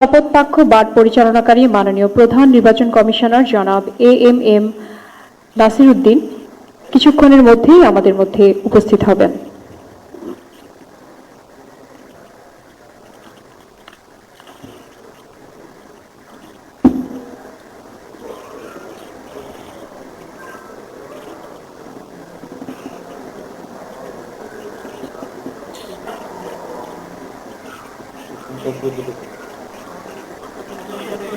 শপথবাক্য বাদ পরিচালনাকারী মাননীয় প্রধান নির্বাচন কমিশনার জনাব A M M Nasir Uddin কিছুক্ষণের মধ্যেই আমাদের মধ্যে উপস্থিত হবেন।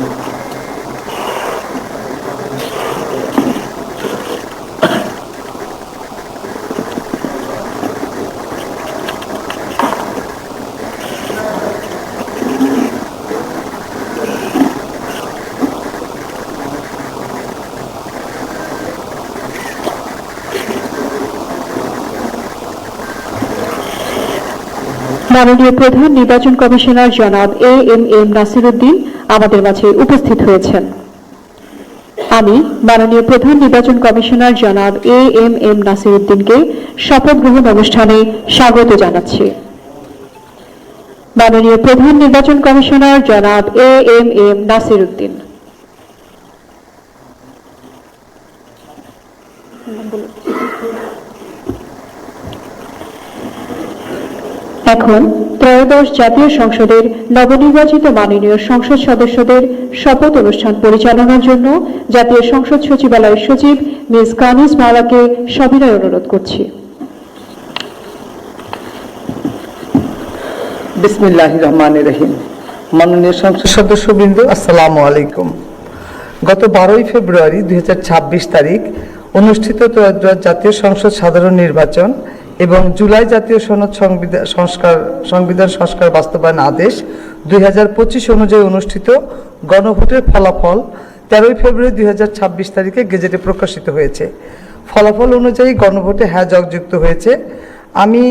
Дякую. মাননীয় প্রধান নির্বাচন কমিশনার জনাব A M M Nasir Uddin আমাদের মাঝে উপস্থিত হয়েছেন। আমি মাননীয় প্রধান নির্বাচন কমিশনার জনাব এ এম এম নাসির উদ্দিনকে শপথ গ্রহণ অনুষ্ঠানে স্বাগত জানাচ্ছি। মাননীয় প্রধান নির্বাচন কমিশনার জনাব এ এম এম নাসির এখন ত্রয়োদশ জাতীয় সংসদের নবনির্বাচিত মাননীয় সংসদ সদস্যদের শপথ অনুষ্ঠান পরিচালনার জন্য জাতীয় সংসদ সচিবালয়ের সচিব মিস কানিস মাওলাকে সবিনয় অনুরোধ করছি। বিসমিল্লাহ রহমান রহিম। মাননীয় সংসদ সদস্যবৃন্দ আলাইকুম। গত বারোই ফেব্রুয়ারি দুই হাজার ছাব্বিশ তারিখ অনুষ্ঠিত জাতীয় সংসদ সাধারণ নির্বাচন এবং জুলাই জাতীয় সনদ সংবিধান সংস্কার সংবিধান সংস্কার বাস্তবায়ন আদেশ দুই হাজার পঁচিশ অনুযায়ী অনুষ্ঠিত গণভোটের ফলাফল তেরোই ফেব্রুয়ারি দুই হাজার ছাব্বিশ তারিখে গেজেটে প্রকাশিত হয়েছে। ফলাফল অনুযায়ী গণভোটে হ্যাঁ যুক্ত হয়েছে। আমি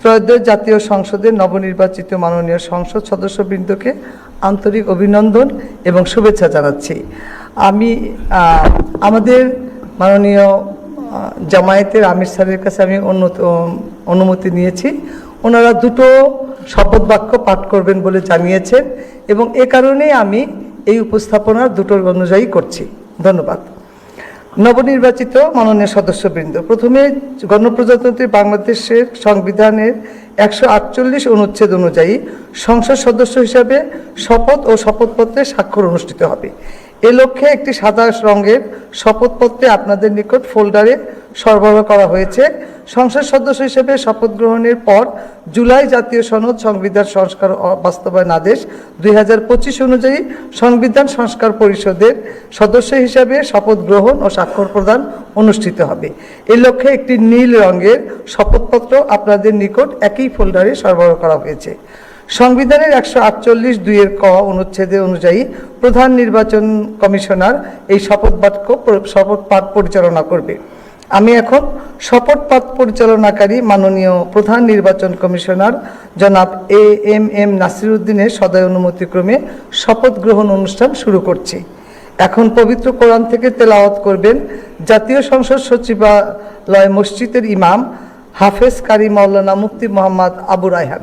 ত্রয়োদশ জাতীয় সংসদের নবনির্বাচিত মাননীয় সংসদ সদস্যবৃন্দকে আন্তরিক অভিনন্দন এবং শুভেচ্ছা জানাচ্ছি। আমি আমাদের মাননীয় জামায়াতের আমির স্যারের কাছে আমি অনুমতি নিয়েছি। ওনারা দুটো শপথ বাক্য পাঠ করবেন বলে জানিয়েছেন এবং এ কারণেই আমি এই উপস্থাপনার দুটোর অনুযায়ী করছি। ধন্যবাদ। নবনির্বাচিত মাননীয় সদস্যবৃন্দ, প্রথমে গণপ্রজাতন্ত্রী বাংলাদেশের সংবিধানের একশো আটচল্লিশ অনুচ্ছেদ অনুযায়ী সংসদ সদস্য হিসাবে শপথ ও শপথপত্রে স্বাক্ষর অনুষ্ঠিত হবে। এ লক্ষ্যে একটি সাদা রঙের শপথপত্রে আপনাদের নিকট ফোল্ডারে সরবরাহ করা হয়েছে। সংসদ সদস্য হিসেবে শপথ গ্রহণের পর জুলাই জাতীয় সনদ সংবিধান সংস্কার বাস্তবায়ন আদেশ দুই হাজার পঁচিশ অনুযায়ী সংবিধান সংস্কার পরিষদের সদস্য হিসাবে শপথ গ্রহণ ও স্বাক্ষর প্রদান অনুষ্ঠিত হবে। এই লক্ষ্যে একটি নীল রঙের শপথপত্র আপনাদের নিকট একই ফোল্ডারে সরবরাহ করা হয়েছে। সংবিধানের একশো আটচল্লিশ দুইয়ের ক অনুচ্ছেদে অনুযায়ী প্রধান নির্বাচন কমিশনার এই শপথ বাক্য শপথ পাঠ পরিচালনা করবে। আমি এখন শপথ পাঠ পরিচালনাকারী মাননীয় প্রধান নির্বাচন কমিশনার জনাব এ এম এম নাসিরুদ্দিনের সদয় অনুমতিক্রমে শপথ গ্রহণ অনুষ্ঠান শুরু করছি। এখন পবিত্র কোরআন থেকে তেলাওয়াত করবেন জাতীয় সংসদ সচিবালয় মসজিদের ইমাম হাফেজ কারি মাওলানা মুফতি মোহাম্মদ আবু রায়হান।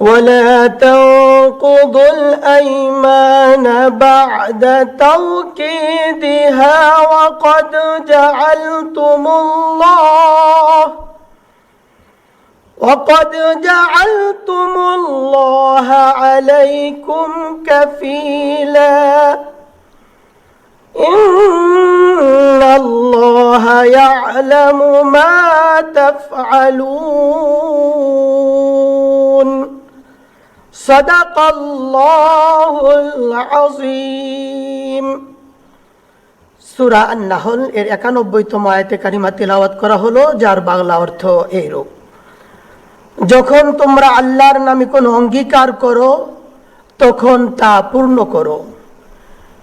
ولا تنقضوا الأيمان بعد توكيدها وقد جعلتم الله وقد جعلتم الله عليكم كفيلا إن الله يعلم ما تفعلون صدق الله العظيم সুরা আন্নাহল এর একানব্বইতম আয়তে কারিমা তেলাওয়াত করা হলো যার বাংলা অর্থ এইরূপ যখন তোমরা আল্লাহর নামে কোনো অঙ্গীকার করো তখন তা পূর্ণ করো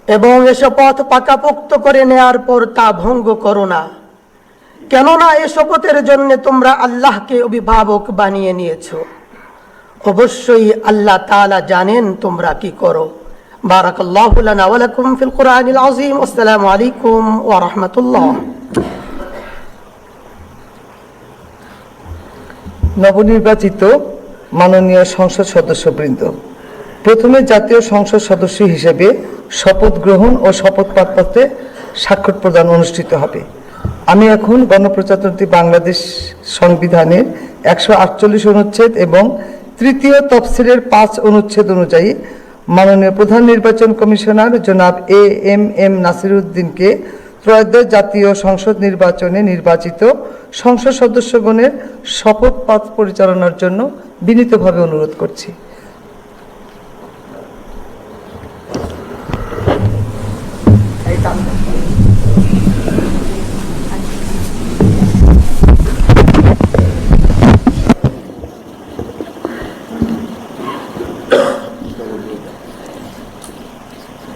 এবং এসব পথ পাকাপোক্ত করে নেয়ার পর তা ভঙ্গ করো না কেননা এ শপথের জন্য তোমরা আল্লাহকে অভিভাবক বানিয়ে নিয়েছো অবশ্যই আল্লাহ তাআলা জানেন তোমরা কি করো। ওয়া রাহমাতুল্লাহ। নবনির্বাচিত মাননীয় সংসদ সদস্যবৃন্দ, প্রথমে জাতীয় সংসদ সদস্য হিসেবে শপথ গ্রহণ ও শপথ পাঠপত্রে স্বাক্ষর প্রদান অনুষ্ঠিত হবে। আমি এখন গণপ্রজাতন্ত্রী বাংলাদেশ সংবিধানের একশো আটচল্লিশ অনুচ্ছেদ এবং তৃতীয় তফসিলের পাঁচ অনুচ্ছেদ অনুযায়ী মাননীয় প্রধান নির্বাচন কমিশনার জনাব এ এম এম নাসিরুদ্দিনকে ত্রয়োদশ জাতীয় সংসদ নির্বাচনে নির্বাচিত সংসদ সদস্যগণের শপথ পাঠ পরিচালনার জন্য বিনীতভাবে অনুরোধ করছি।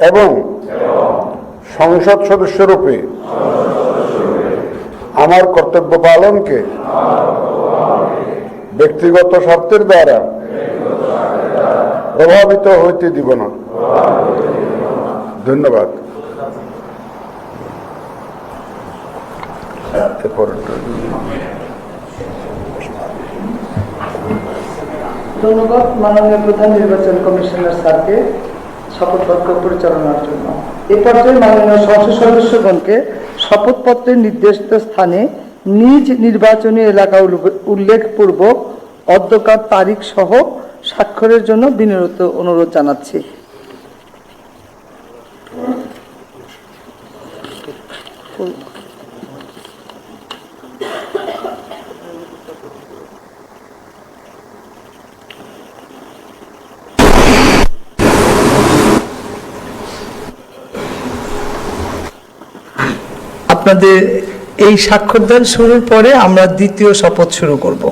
এবং সংসদ সদস্যরূপে আমার কর্তব্য পালনকে ব্যক্তিগত স্বার্থের দ্বারা প্রভাবিত হইতে দিব না। ধন্যবাদ। ধন্যবাদ, মাননীয় প্রধান নির্বাচন কমিশনার স্যারকে। শপথ বাক্য পরিচালনার জন্য। এ পর্যায়ে মাননীয় সংসদ সদস্যগণকে শপথপত্রের নির্দেশিত স্থানে নিজ নির্বাচনী এলাকা উল্লে- উল্লেখপূর্বক অধ্যকার তারিখ সহ স্বাক্ষরের জন্য বিনীত অনুরোধ জানাচ্ছি। আপনাদের এই স্বাক্ষরদান শুরুর পরে আমরা দ্বিতীয় শপথ শুরু করব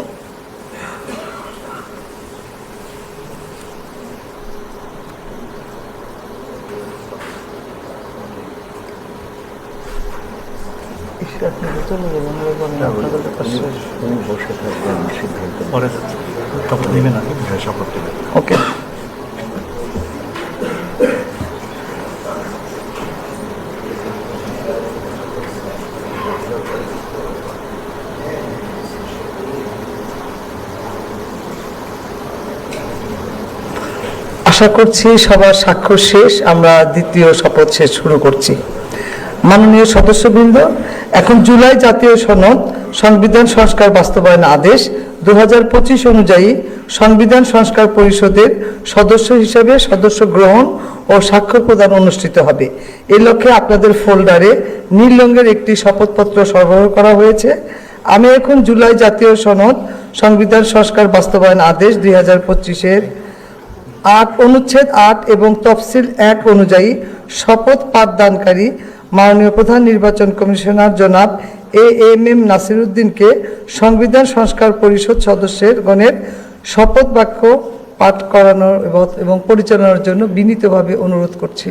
পরে শপথ নেবেন আর কি হ্যাঁ শপথ নেবেন ওকে আশা করছি সবার স্বাক্ষর শেষ, আমরা দ্বিতীয় শপথ শেষ শুরু করছি। মাননীয় সদস্যবৃন্দ, এখন জুলাই জাতীয় সনদ, সংবিধান সংস্কার বাস্তবায়ন আদেশ দু পঁচিশ অনুযায়ী সংবিধান সংস্কার পরিষদের সদস্য হিসেবে সদস্য গ্রহণ ও স্বাক্ষর প্রদান অনুষ্ঠিত হবে। এই লক্ষ্যে আপনাদের ফোল্ডারে নীল রঙের একটি শপথপত্র সরবরাহ করা হয়েছে। আমি এখন জুলাই জাতীয় সনদ, সংবিধান সংস্কার বাস্তবায়ন আদেশ দুই হাজার পঁচিশের আট অনুচ্ছেদ আট এবং তফসিল এক অনুযায়ী শপথ পাঠদানকারী মাননীয় প্রধান নির্বাচন কমিশনার জনাব এ এম এম নাসিরুদ্দিনকে সংবিধান সংস্কার পরিষদ সদস্যের গণের শপথ বাক্য পাঠ করানোর এবং- পরিচালনার জন্য বিনীতভাবে অনুরোধ করছি।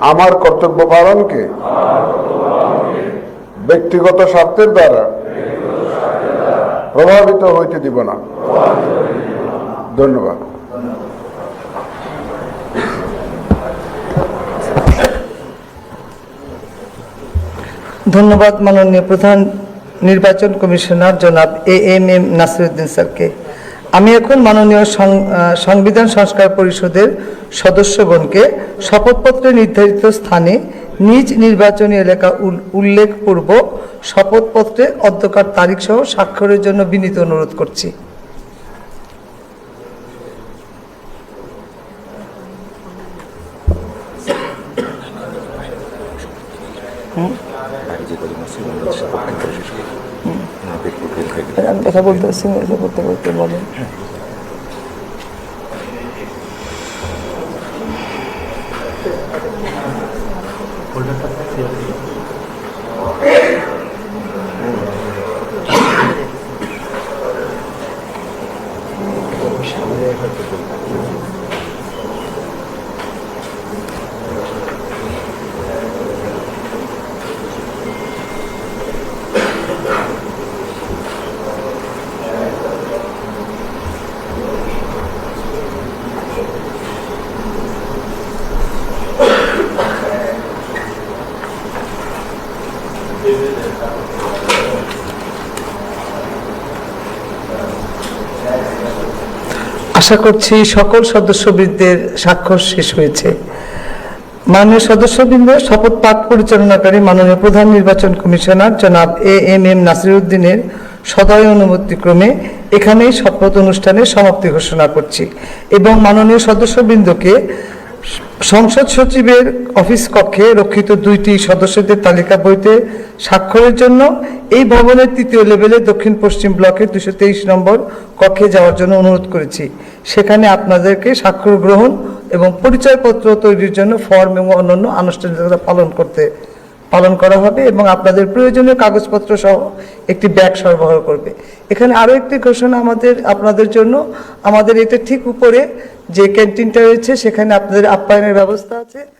আমার কর্তব্য পালনকে ব্যক্তিগত স্বার্থের দ্বারা প্রভাবিত হইতে দিব না। ধন্যবাদ। ধন্যবাদ মাননীয় প্রধান নির্বাচন কমিশনার জনাব এ এম এম নাসিরুদ্দিন স্যারকে। আমি এখন মাননীয় সংবিধান সংস্কার পরিষদের সদস্যগণকে শপথপত্রে নির্ধারিত স্থানে নিজ নির্বাচনী এলাকা উল- উল্লেখপূর্বক শপথপত্রে অধ্যকার তারিখ সহ স্বাক্ষরের জন্য বিনীত অনুরোধ করছি। আমি কথা বলতে বলতে বলতে বলেন। আশা করছি সকল সদস্যবৃন্দের স্বাক্ষর শেষ হয়েছে। মাননীয় সদস্যবৃন্দ, শপথ পাঠ পরিচালনাকারী মাননীয় প্রধান নির্বাচন কমিশনার জনাব এ এম এম নাসিরুদ্দিনের সদয় অনুমতিক্রমে এখানেই শপথ অনুষ্ঠানের সমাপ্তি ঘোষণা করছি এবং মাননীয় সদস্যবৃন্দকে সংসদ সচিবের অফিস কক্ষে রক্ষিত দুইটি সদস্যদের তালিকা বইতে স্বাক্ষরের জন্য এই ভবনের তৃতীয় লেভেলে দক্ষিণ পশ্চিম ব্লকের দুশো তেইশ নম্বর কক্ষে যাওয়ার জন্য অনুরোধ করেছি। সেখানে আপনাদেরকে স্বাক্ষর গ্রহণ এবং পরিচয়পত্র তৈরির জন্য ফর্ম এবং অন্যান্য আনুষ্ঠানিকতা পালন করতে, পালন করা হবে এবং আপনাদের প্রয়োজনীয় কাগজপত্র সহ একটি ব্যাগ সরবরাহ করবে। এখানে আরও একটি ঘোষণা আমাদের, আপনাদের জন্য। আমাদের এটা ঠিক উপরে যে ক্যান্টিনটা রয়েছে, সেখানে আপনাদের আপ্যায়নের ব্যবস্থা আছে।